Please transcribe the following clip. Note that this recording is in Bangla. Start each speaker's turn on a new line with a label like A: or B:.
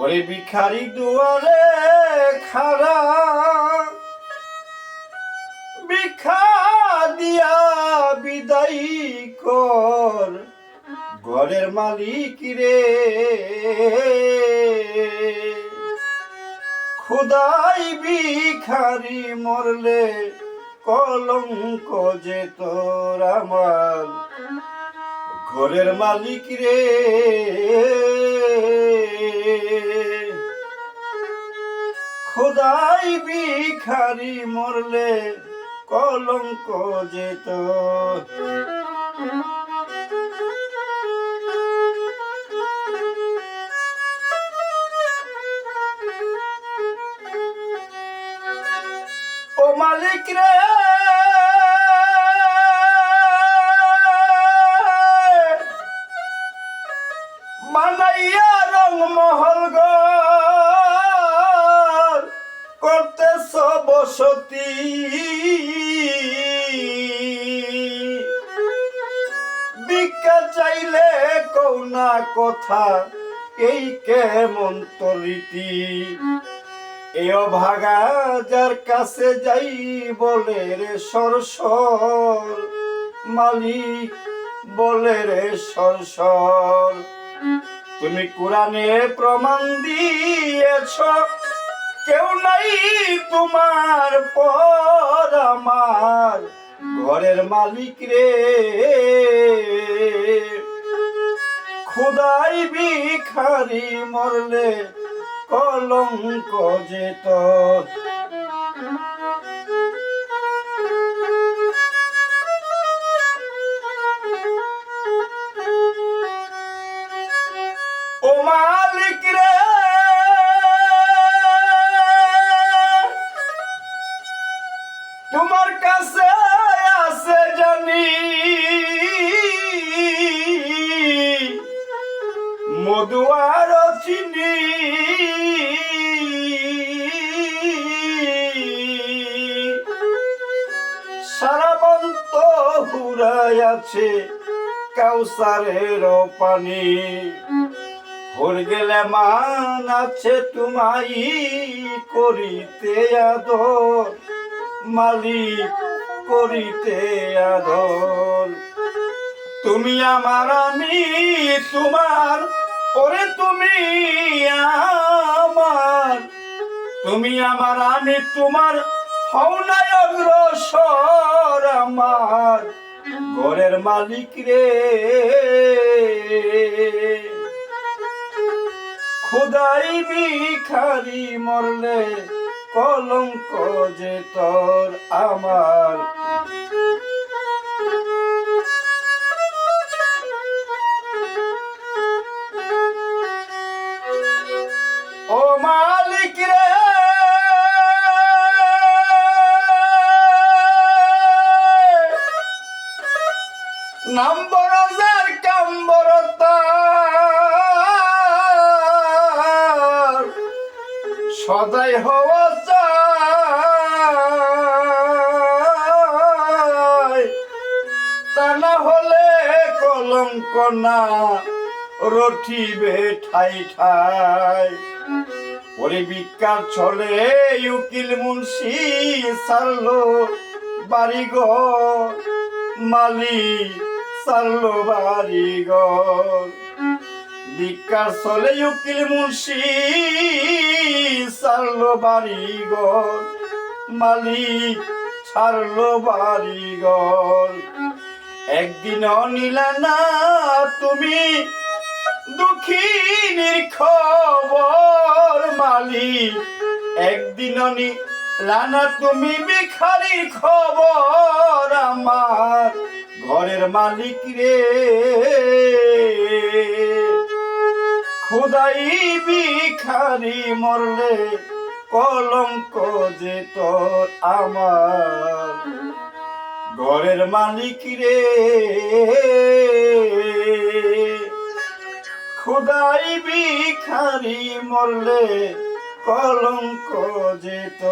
A: ওরে ভিখারি দুয়ারে খারা ভিক্ষা দিয়া বিদায় কর। ঘরের মালিক রে, খুদাই ভিখারি মরলে কলঙ্ক যে তোর আমার। ঘরের মালিক রে। খোদাই ভিখারি মরলে কলঙ্ক যেত ও মালিক রে। বসতি ভিক্ষা চাইলে কৌনা কথা, এই কেমন তরিতি? এ অভাগা যার কাছে যাই বলে রে সর সর মালিক বলে রে সর সর তুমি কোরআনে প্রমাণ দিয়েছ কেউ নাই তোমার পর আমার। ঘরের মালিক রে। খুদাই ভিখারি মরলে কলঙ্ক যেত ও মালিক রে মধুয়ার চিনি। সারাবন্ত হুরাই আছে কাউসারের পানি। হর গেলে মান আছে তোমাই করিতে আদর, মালিক করিতে আদর। তুমি আমার আমি, তোমার তুমি আমার তুমি আমার, আমি তোমার হও নাই অগ্রসর আমার। ঘরের মালিক রে, খুদাই ভিখারি মরলে কলঙ্ক যে তোর আমার। নাম বড় যার কাম বড় তার। সদাই হওয়া তা না হলে কলঙ্ক না রঠিবে ঠাই ঠাই। ওরে বিকার ছলে উকিল মুন্সি সারলো বাড়ি গো মালিক। সারলো বাড়ি ঘর। বিকার চলে উকিল মুন্সি সারলো বাড়ি মালিক ছাড়লো বাড়ি একদিন নিলা না, তুমি দুঃখিনীর খবর মালিক। একদিন লানা তুমি ভিখারির খবর আমার। ঘরের মালিক রে। খুদাই বিখারি মরলে কলঙ্ক যে তোর আমার। ঘরের মালিক রে। খুদাই বিখারি মরলে কলঙ্ক যেত